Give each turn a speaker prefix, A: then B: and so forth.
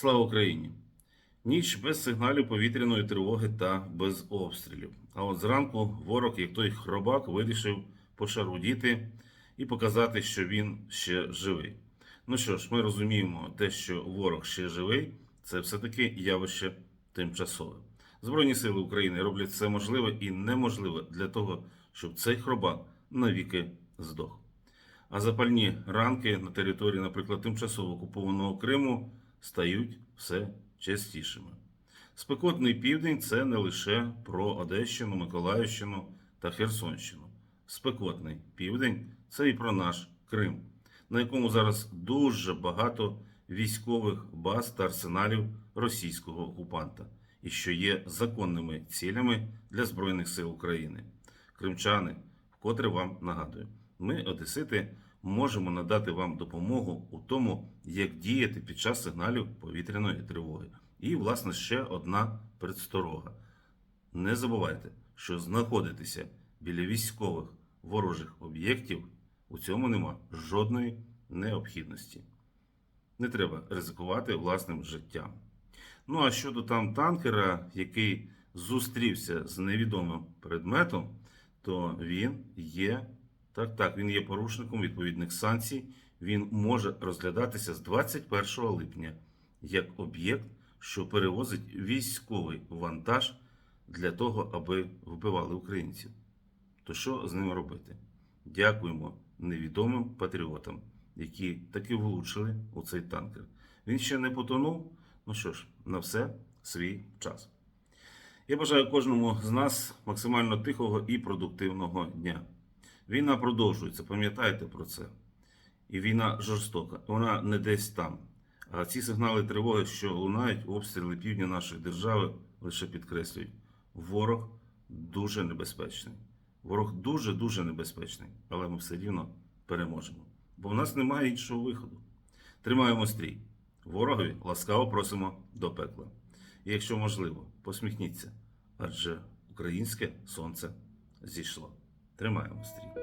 A: Слава Україні! Ніч без сигналів повітряної тривоги та без обстрілів. А от зранку ворог, як той хробак, вирішив пошарудіти і показати, що він ще живий. Ну що ж, ми розуміємо, те, що ворог ще живий, це все-таки явище тимчасове. Збройні сили України роблять все можливе і неможливе для того, щоб цей хробак навіки здох. А запальні ранки на території, наприклад, тимчасово окупованого Криму стають все частішими. Спекотний південь це не лише про Одещину, Миколаївщину та Херсонщину. Спекотний південь це і про наш Крим, на якому зараз дуже багато військових баз та арсеналів російського окупанта, і що є законними цілями для Збройних сил України. Кримчани, вкотре вам нагадую, ми, одесити, можемо надати вам допомогу у тому, як діяти під час сигналів повітряної тривоги. І, власне, ще одна предсторога. Не забувайте, що знаходитися біля військових ворожих об'єктів у цьому нема жодної необхідності. Не треба ризикувати власним життям. Ну а щодо там танкера, який зустрівся з невідомим предметом, то він є так, так, він є порушником відповідних санкцій. Він може розглядатися з 21 липня як об'єкт, що перевозить військовий вантаж для того, аби вбивали українців. То що з ним робити? Дякуємо невідомим патріотам, які таки влучили у цей танкер. Він ще не потонув. Ну що ж, на все свій час. Я бажаю кожному з нас максимально тихого і продуктивного дня. Війна продовжується, пам'ятайте про це. І війна жорстока. Вона не десь там. А ці сигнали тривоги, що лунають, обстріли півдня нашої держави, лише підкреслюють. Ворог дуже небезпечний. Ворог дуже-дуже небезпечний, але ми все рівно переможемо. Бо в нас немає іншого виходу. Тримаємо стрій. Ворогові ласкаво просимо до пекла. І якщо можливо, посміхніться, адже українське сонце зійшло. Тримаємо стрій.